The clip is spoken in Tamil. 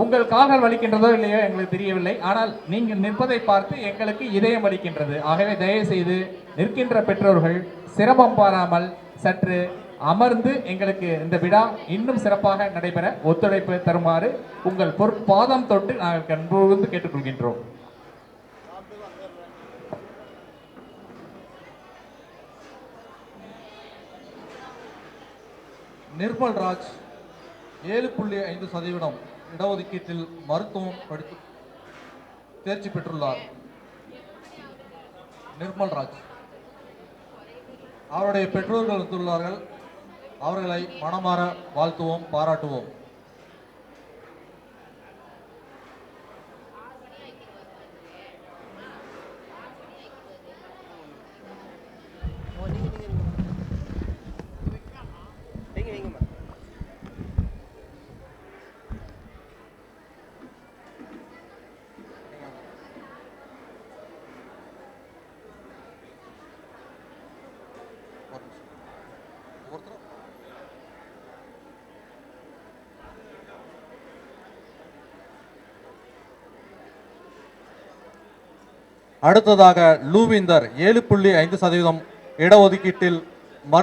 உங்கள் கால்கள் வலிக்கின்றதோ இல்லையோ எங்களுக்கு தெரியவில்லை. ஆனால் நீங்கள் நிற்பதை பார்த்து எங்களுக்கு இதயம் வலிக்கின்றது. ஆகவே தயவு செய்து நிற்கின்ற பெற்றோர்கள் சிரமம் பாராமல் சற்று அமர்ந்து எங்களுக்கு இந்த விழா இன்னும் சிறப்பாக நடைபெற ஒத்துழைப்பு தருமாறு உங்கள் பொற்பாதம் தொட்டு நாங்கள் கண்பூர்ந்து கேட்டுக்கொள்கின்றோம். நிர்மல் ராஜ் ஏழு புள்ளி ஐந்து சதவீதம். இடஒதுக்கீட்டில் மருத்துவம் படித்து தேர்ச்சி பெற்றுள்ளார். நிர்மல் ராஜ். அவருடைய பெற்றோர்கள் வந்துள்ளார்கள். அவர்களை மனமாற வாழ்த்துவோம் பாராட்டுவோம். ஒரு நிமிஷம். ஒருத்தர் அடுத்ததாக லூவிந்தர் ஏழு புள்ளி ஐந்து சதவீதம் இடஒதுக்கீட்டில் மருத்துவ